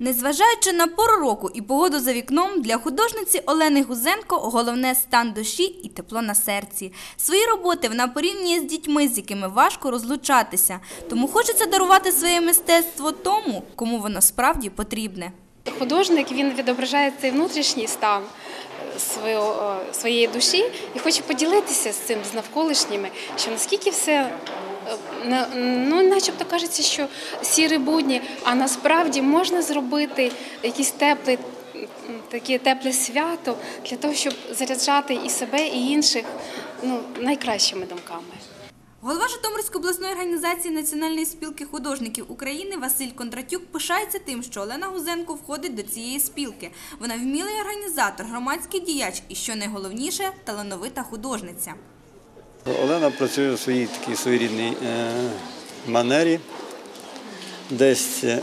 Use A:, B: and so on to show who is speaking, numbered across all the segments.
A: Незважаючи на пору року і погоду за вікном, для художниці Олени Гузенко головне стан душі і тепло на серці. Свої роботи вона порівнює з дітьми, з якими важко розлучатися. Тому хочеться дарувати своє мистецтво тому, кому воно справді потрібне.
B: Художник він відображає цей внутрішній стан е, е, своєї душі і хоче поділитися з цим з навколишніми, що наскільки все ну, начебто кажеться, що сірі будні, а насправді можна зробити якийсь теплий. м, Таке тепле свято для того, щоб заряджати і себе, і інших ну, найкращими думками.
A: Голова Житомирської обласної організації Національної спілки художників України Василь Кондратюк пишається тим, що Олена Гузенко входить до цієї спілки. Вона вмілий організатор, громадський діяч і, що найголовніше, талановита художниця.
C: Олена працює у своїй такій своєрідній е, манері, десь, е,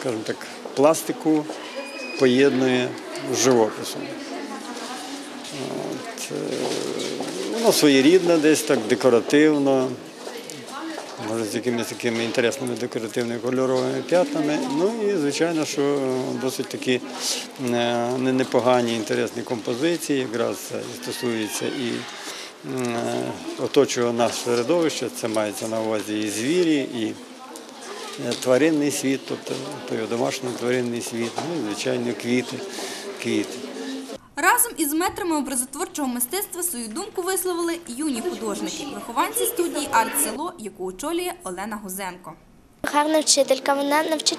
C: скажімо так, пластику поєднує з живописом. От, е, воно своєрідне, десь так декоративно, може з якимись такими інтересними декоративними кольоровими п'ятнами. Ну і звичайно, що досить такі непогані інтересні композиції, якраз це і е, оточує наше середовище, це мається на увазі і звірі, і е, тваринний світ, тобто домашній тваринний світ, ну і звичайно квіти. квіти.
A: Разом із метрами образотворчого мистецтва свою думку висловили юні художники, вихованці студії «Арт-село», яку очолює Олена Гузенко.
D: Гарна вчителька, вона навчить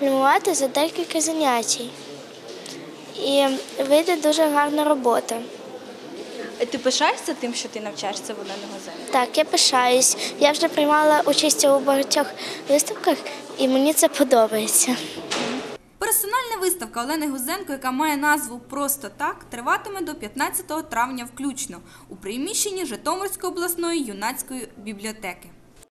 D: малювати за декілька занять. І вийде дуже гарна робота.
E: Ти пишаєшся тим, що ти навчаєшся в Олени Гузенко?
D: Так, я пишаюсь. Я вже приймала участь у багатьох виставках, і мені це подобається.
A: Персональна виставка Олени Гузенко, яка має назву Просто так, триватиме до 15 травня включно у приміщенні Житомирської обласної юнацької бібліотеки.